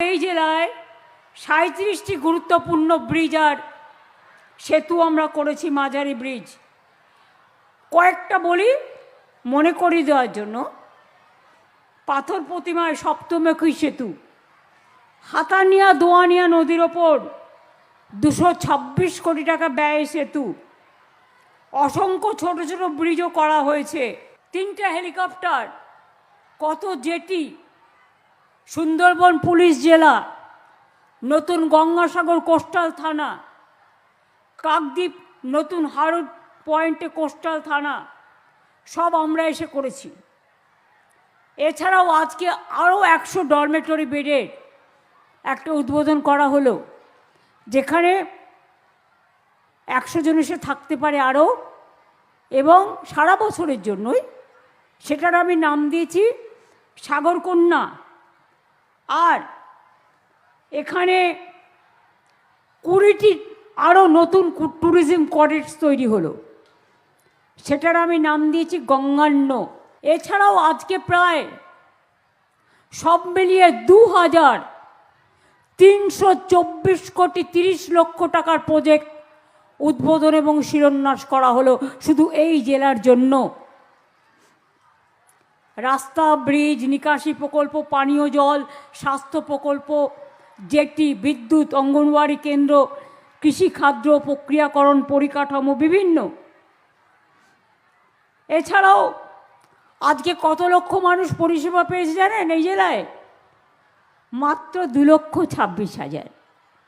এই জেলায় সাঁত্রিশটি গুরুত্বপূর্ণ ব্রিজ আর সেতু আমরা করেছি মাঝারি ব্রিজ। কয়েকটা বলি মনে করিয়ে দেওয়ার জন্য। পাথর প্রতিমায় সপ্তমুখী সেতু। হাতানিয়া দোয়ানিয়া নদীর ওপর দুশো ছাব্বিশ কোটি টাকা ব্যয় সেতু। অসংখ্য ছোট ছোট ব্রিজও করা হয়েছে। তিনটা হেলিকপ্টার, কত জেটি সুন্দরবন পুলিশ জেলা, নতুন গঙ্গাসাগর কোস্টাল থানা, কাকদ্বীপ নতুন হারুদ পয়েন্টে কোস্টাল থানা, সব আমরা এসে করেছি। এছাড়াও আজকে আরও একশো ডরমেটরি বেডের একটা উদ্বোধন করা হলো, যেখানে একশো জন এসে থাকতে পারে আরও এবং সারা বছরের জন্যই সেটার আমি নাম দিয়েছি সাগরকন্যা। আর এখানে কুড়িটি আরও নতুন ট্যুরিজম কটেজ তৈরি হলো। সেটার আমি নাম দিয়েছি গঙ্গান্ন। এছাড়াও আজকে প্রায় সব মিলিয়ে দু হাজার তিনশো চব্বিশ কোটি তিরিশ লক্ষ টাকার প্রজেক্ট উদ্বোধন এবং শিলান্যাস করা হলো শুধু এই জেলার জন্য। রাস্তা, ব্রিজ, নিকাশি প্রকল্প, পানীয় জল, স্বাস্থ্য প্রকল্প, জেটি, বিদ্যুৎ, অঙ্গনওয়াড়ি কেন্দ্র, কৃষি খাদ্য প্রক্রিয়াকরণ পরিকাঠামো বিভিন্ন। এছাড়াও আজকে কত লক্ষ মানুষ পরিষেবা পেয়েছে জানেন এই জেলায়? মাত্র দু লক্ষ ছাব্বিশ হাজার।